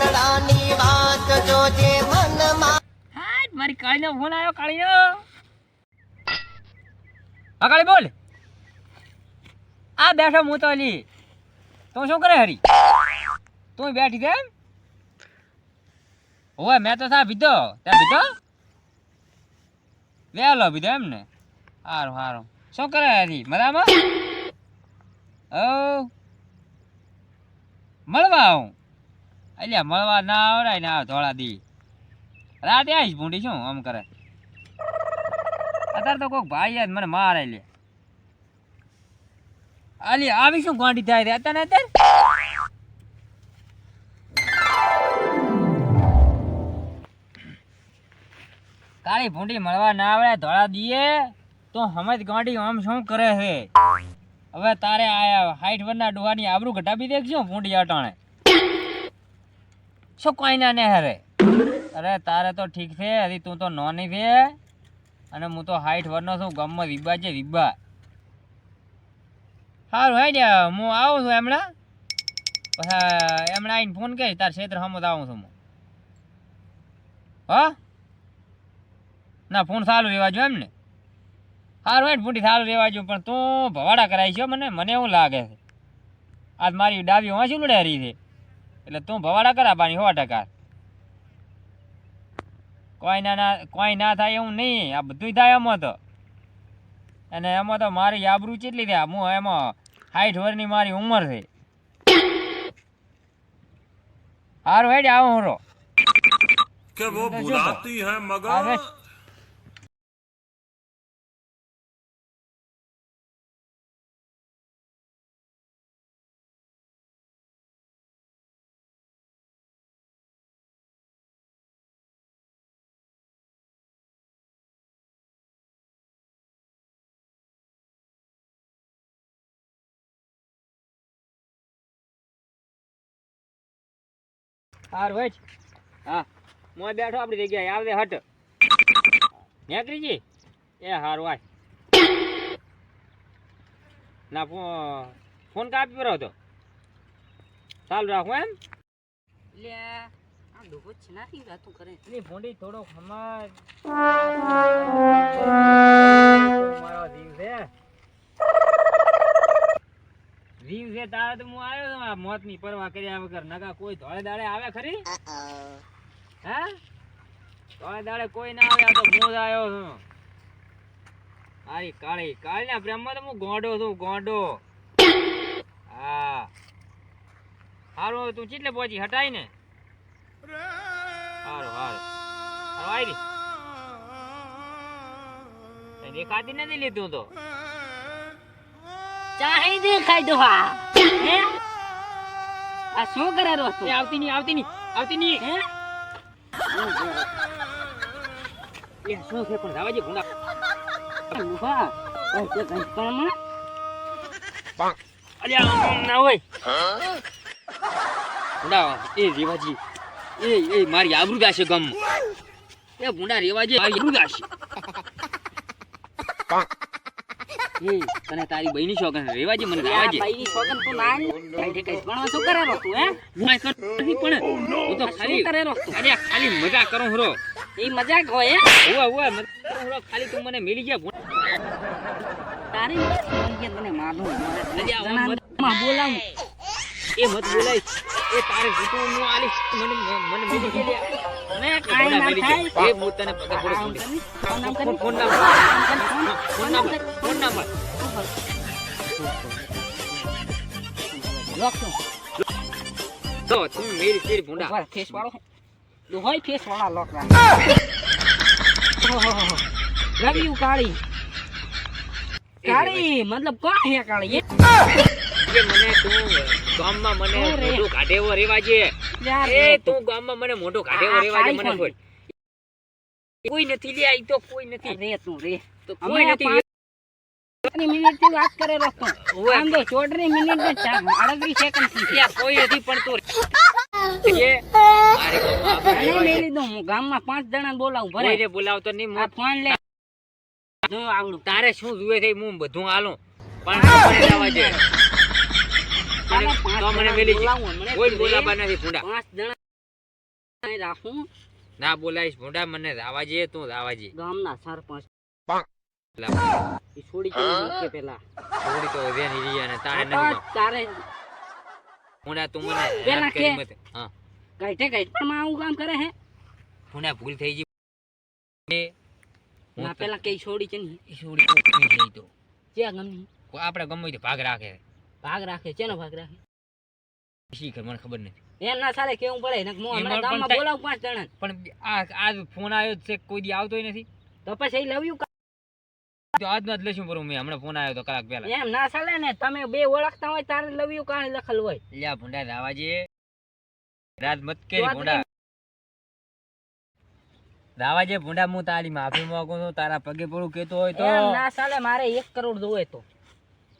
મનડાની વાત જોજે મનમાં. હા મારી કાળીનો ફોન આવ્યો, કાળીનો. હા, કાળી, બોલ. આ બેઠો હું તો અલી. તું શું કરે હરી? તું બેઠી છે ઓય મેં તો સા પીધો. ત્યાં પીધો? વેલો પીધો એમ ને. સારું સારું શું કરે હરી? મજામાં? ઓ મળવા આવું. અલ્યા, મળવા ના આવડાય ને આ ધોળા દી. રાતે આવીશ ભૂંડી, શું આમ કરે? અત્યારે તો કોઈક ભાઈ જ મને મારે લે. અલી આવી શું ગોંડી થાય રે? અત્યારે અત્યારે? કાળી ભૂંડી મળવા ના આવડે ધોળા દીએ, તો હમજ ગાંડી આમ શું કરે છે? હવે તારે આયા હાઈટ વરના ડોહાની આબરૂ ઘટાવી દેખજો ભૂંડી અટાણે. શું કોઈ ના હરે? અરે, તારે તો ઠીક છે, હજી તું તો નોની છે. અને હું તો હાઈટ વરનો છું, ગામમાં રીબા છે, રીબા. સારું હાઈ હું આવું છું એમણે. પછી એમણે આવીને ફોન કરીશ તાર ક્ષેત્ર સમજ આવું છું હું. હા? ના, ફોન સારું રહેવા જો એમ ને સારું હેઠ ફૂટી સારું રહેવા પણ તું ભવાડા કરાવી છો મને. મને એવું લાગે છે. આજ મારી ડાબી વાંચી હરી છે. એટલે તું ભવાડા કરા પાણી સો ટકા કોઈ ના કોઈ ના થાય એવું નહીં. આ બધું થાય એમાં તો. અને એમાં તો મારી આબરૂ કેટલી થાય? હું એમાં સાઠ વર્ષની મારી ઉંમર થઈ હારું હેડે આવું હરો. કે વો બુલાતી હે મગર? હાર વેચ હા મોય બેઠો આપણી જગ્યાએ. આવે હટ. નેકરીજી? એ હાર વાય ના ફોન કાપી રહ્યો હતો ચાલુ રાખો એમ? લે આ ડોકો છનાથી વાતું કરે? ની ભોંડી થોડો હમા મારો દીવ છે. જીવ છે તારે તો હું આવ્યો છું આ મોતની પરવા કર્યા વગર. નકા કોઈ ધોળે દાડે આવે ખરી? હે? ધોળે દાડે કોઈ ના આવે તો હું જ આવ્યો છું. આરી કાળી કાળી ના બ્રહ્મ તો હું ગોંડો છું ગોંડો. હા. હારું હવે તું ચીટલે પહોંચી હટાય ને. હારું હારું. હારું આવી દેખાતી નથી લીધું તો. ચાહી દેખાય ડોહા હે. આ શું કરે રો તું? એ આવતી નહીં આવતી નહીં આવતી નહીં. હે? એ શું છે પણ દે ભૂંડા. ડોહા ઓય તે ઘંટકણમાં અલ્યા આમ ના હોય. ગુંડા એ રેવાજી. એ એ મારી આબરૂ ગાશે ગમ. એ ભૂંડા રેવાજી મારી આબરૂ ગાશે. એ તને તારી બહેની શોખ રેવા જે મને રેવાજી ભાઈની સોગન તું ના. કઈ ઠેકાય. પણ શું કરે રો તું હે? હું આ કરતો નથી પણ હું તો ખાલી કરે રો અરે ખાલી મજા કરું હરો એ મજાક હોય હે? ઓવા ઓવા મજા હરો ખાલી તું મને મિલી ગયા તારી મરજી મને આ જનાનમાં બોલાવું. એ મત બોલાય. એ તારે જીતું હું આલી મને મને મિલી ગયા છું. તું. તો તું મેરી તેરી ભૂંડા. ફેસ વાળો? ડોહોય ફેસ વાળા લોક રવિયું કાળી. કાળી મતલબ કોણ હે કાળી? કે મને તું ગામમાં મને કાઢેવો રેવાજે યાર એ તું ગામમાં મને મોઢું કાઢે આ રેવાજે મને? છોડ કોઈ નથી લે આઈ તો કોઈ નથી. રે તું રે. તો કોઈ નથી પાંચની મિનિટથી વાત કરે રસ્તો આમ તો ચોટની મિનિટ ને ચાર સેકન્ડથી. ત્યાં કોઈ નથી પણ તું એ. મારે ગામમાં આપણે અને રેવાજે. મેલી દઉં હું. ગામમાં પાંચ જણા બોલાવું ભરે રે બોલાવતો નહીં આ ફોન લે. જો આવડું. તારે શું જુએ છે હું બધું હાલું. પણ તું મને તો મેલી. બોલાવું તું નથી ભૂંડા. પાંચ જણા રાખું. ના બોલાઈશ મોઢા મને રાવાજે તું રાવાજે ગામના સરપંચ. છોડી મૂકે પેલા? છોડી તો વેન હિરિયા ને તારે આ તારે ભૂંડા તું મને પેલા કે- હા. ગાઈઠે ગાઈઠે માં આવું કામ કરે હે? ભૂંડા ભૂલ થઈ ગઈ. ના પેલા કે છોડી છે ને. છોડી કોક થઈ તો જ્યાં ગમી. કોઈ આપણે ગમે તો ભાગ રાખે. ભાગ રાખે ચેનો ભાગ રાખે? શી કર? મને ખબર નથી. એમ ના ચાલે કેવું પડે ને હું હમણાં ગામમાં બોલાવું પાંચ જણા પણ આ આજ ફોન આવ્યો છે કોઈ દી આવતો નથી. તો પછી લવ યુ તો આજ જ લેશું પરું મેં હમણાં ફોન આવ્યો તો કલાક પહેલા. એમ ના ચાલે ને તમે બે ઓળખતા હોય તારે લવ યુ કાણે લખેલ હોય. લ્યા ભૂંડા રાવાજે. રાત મત કે ભુંડા ભૂંડા. રાવાજે ભૂંડા હું તારી માફી માંગુ છું તારા પગે પડું કેતો હોય તો. ના ચાલે મારે એક કરોડ જોવે તો.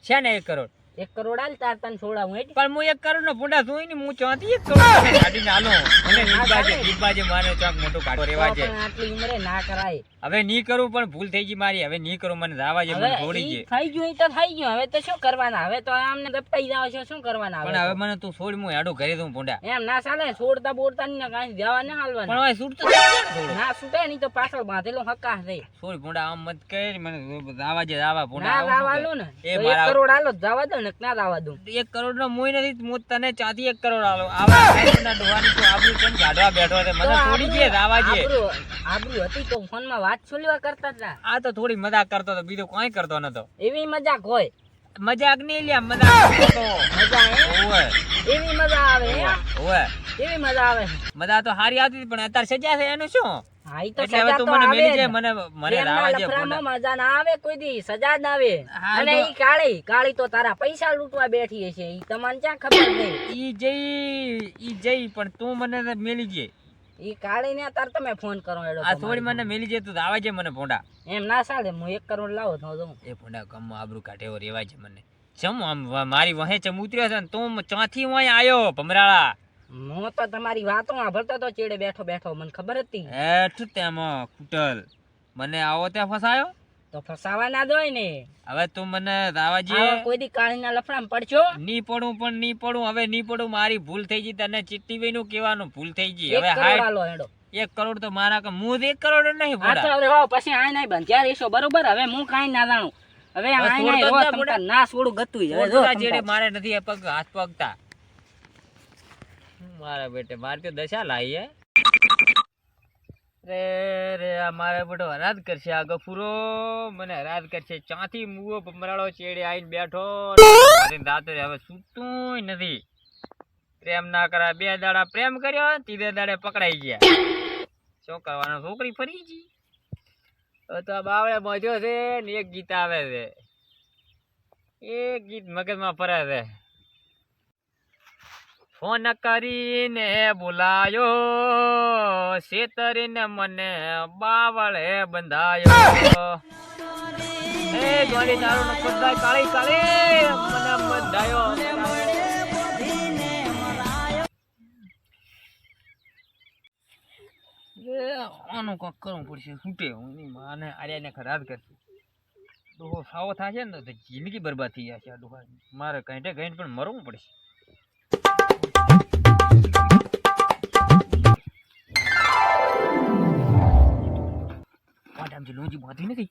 છે ને એક કરોડ? એક કરોડ આલ તાર તન છોડા હું પણ હું એક કરોડ નો ભૂંડા જોઈ ને હું. ચોથી એક કરોડ તને કાઢીને અને નીબાજે નીબાજે મારે ચાક મોટો કાઢો રેવા છે. આટલી ઉંમરે ના કરાય. હવે ની કરું પણ ભૂલ થઈ ગઈ મારી. હવે ની કરું મને રાવાજે મને છોડી દે થઈ ગયું તો થઈ ગયું. હવે તો શું કરવાના? હવે તો આમને દપટાઈ જાવ છો શું કરવાના પણ હવે મને તું છોડ હું હેડો ઘરે દઉં ભૂંડા. એમ ના ચાલે છોડતા બોડતા ને કાંઈ જવા ના પણ હવે છૂટ તો થઈ જાય ને. ના છૂટે નહીં તો પાછળ બાંધેલો હક્કા થઈ છોડ ભૂંડા આમ મત કહે મને રાવાજે જાવા ભૂંડા ના જાવા લો ને. એ મારા કરોડ આલો જાવા જવા દો ને ના લાવા દઉં. એક કરોડ નો મોય નથી હું તને ચાથી એક કરોડ આલો. આવા સાહેબના ડોહાની તું આબરૂ કેમ કાઢવા બેઠો છે? મને થોડી કે રાવાજે આબરૂ આબરૂ હતી તો ફોનમાં વાત છોલીવા કરતા હતા. આ તો થોડી મજાક કરતો હતો બીજો કોઈ કરતો નતો. એવી મજાક હોય. મજાક નહીં લ્યા મજાક કરતો. મજા હે એવી મજા આવે હે? એવી મજા આવે. મજા તો હારી આવતી પણ અત્યારે સજા છે એનું શું? હા તો એટલે હવે તું મને મેલી જાય મને મને પ્રેમના રાવાજે મજા ના આવે કોઈ દી સજા ના આવે. અને ઈ કાળી કાળી તો તારા પૈસા લૂંટવા બેઠી હશે. ઈ તમને ક્યાં ખબર નહીં ઈ જઈ ઈ જઈ પણ તું મને મેલી જે. ઈ કાળી ને તાર તમે ફોન કરો એડો આ થોડી મને મેલી જે તું રાવાજે મને ભોંડા. એમ ના ચાલે હું એક કરોડ લાવો તો જઉં. એ ભોંડા કમ આબરૂ કાઢે એવો રેવાય છે મને. ચમ આમ મારી વહે ચમ ઉતર્યો છે ને તું ચોથી વહે આયો ભમરાળા. હું તો તમારી વાતો સાંભળતો તો ચેડે બેઠો બેઠો મને ખબર હતી. હેઠ તેમાં કુટલ. મને આવો ત્યાં ફસાયો? તો ફસાવા ના દોય ને. હવે તું મને રાવાજી કોઈ દી કાળીના લફડામાં પડશો? ની પડું પણ ની પડું હવે ની પડું મારી ભૂલ થઈ ગઈ તને ચિઠ્ઠી વેનું કહેવાનું ભૂલ થઈ ગઈ. હવે હાય. એક કરોડ તો મારા કે હું એક કરોડ નહીં આ ભોંડા પછી આય નહીં બંધ રહીશો બરોબર? હવે હું કાંઈ ના જાણું. હવે આ ના. ના છોડું ગતું હવે. મારે નથી પગ હાથ પગતા. મારા બેટે, મારે તો દશા લાવી રે રે, આ મારા બેટો હરાજ કરશે, આ ગફુરો મને હરાજ કરશે. ચાથી મુવો ભમરાળો ચેડે આવીને બેઠો રાતે હવે સૂતું નથી. પ્રેમ ના કરા બે દાડા પ્રેમ કર્યો ત્રીજે દાડે પકડાઈ ગયા. શું કરવાનું? છોકરી ફરી ગઈ? તો આ બાવળે મજો છે ને એક ગીત આવે છે. એક ગીત મગજમાં ફરે છે. ફોન કરીને બોલાયો. શેતરીને મને બાવળે બંધાયો. એ ગોળી નો બંધાય કાળી કાળી. મને બંધાયો. આનું કોક કરવું પડશે. છૂટે હું નહીં, માને આર્યાને ખરાબ કરશે. ડોહો સાવો થશે ને તો જિંદગી બરબાદ થઈ જશે આ ડોહા. મારે કંઈ ગાઈને પણ મરવું પડશે. લોંજી બાંધી નથી.